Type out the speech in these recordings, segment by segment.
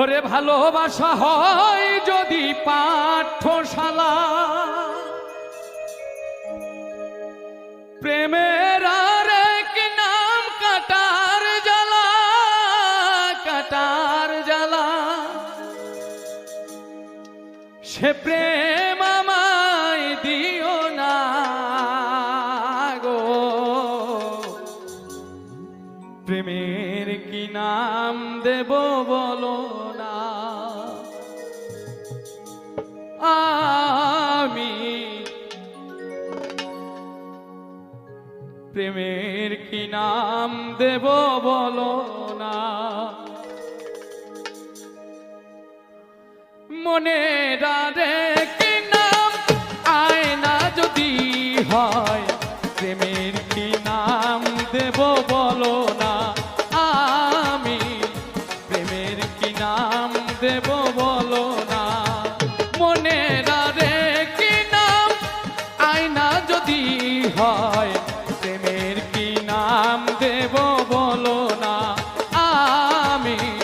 ওরে ভালোবাসা হয় যদি পাঠশালা। প্রেমের আর এক নাম কাটার জ্বালা কাটার জ্বালা। সে প্রেম আমায় দিও নাম দেব বলো না। আমি প্রেমের কি নাম দেব বলো না। মনে ডারে কি নাম আয়না যদি হয় আমি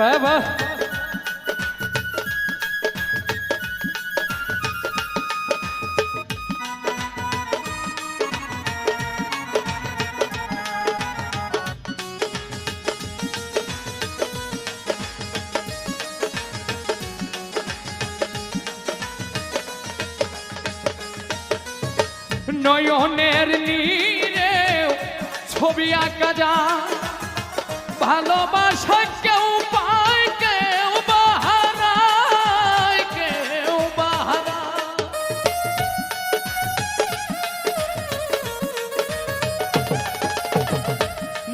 বাবা নয়নের নীরে ছবি আঁকা যায় ভালোবাসা কেউ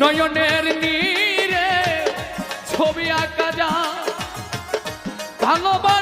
নয়নের নীরে ছবি আঁকা যা ভালোবাসা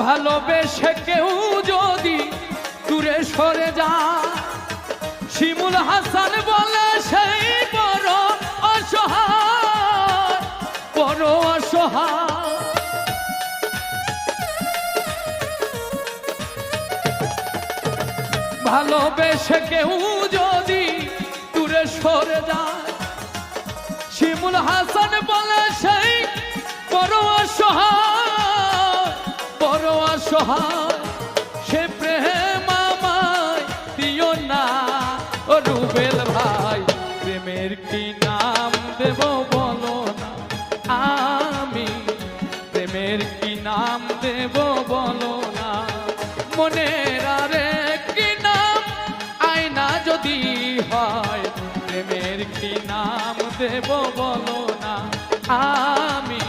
ভালোবেসে কেউ যদি দূরে সরে যা শিমুল হাসান বলে সেই বড় অসহায় বড় অসহায়। ভালোবেসে কেউ যদি দূরে সরে যায়। শিমুল হাসান বলে সেই বড় অসহায়। অসহায় সে প্রেম আমায় দিও না। ও রুবেল ভাই, প্রেমের কি নাম দেব বলো না। আমি প্রেমের কি নাম দেব বলো না। মনের আরে কি নাম, আয়না যদি হয়, প্রেমের কি নাম দেব বলো না। আমি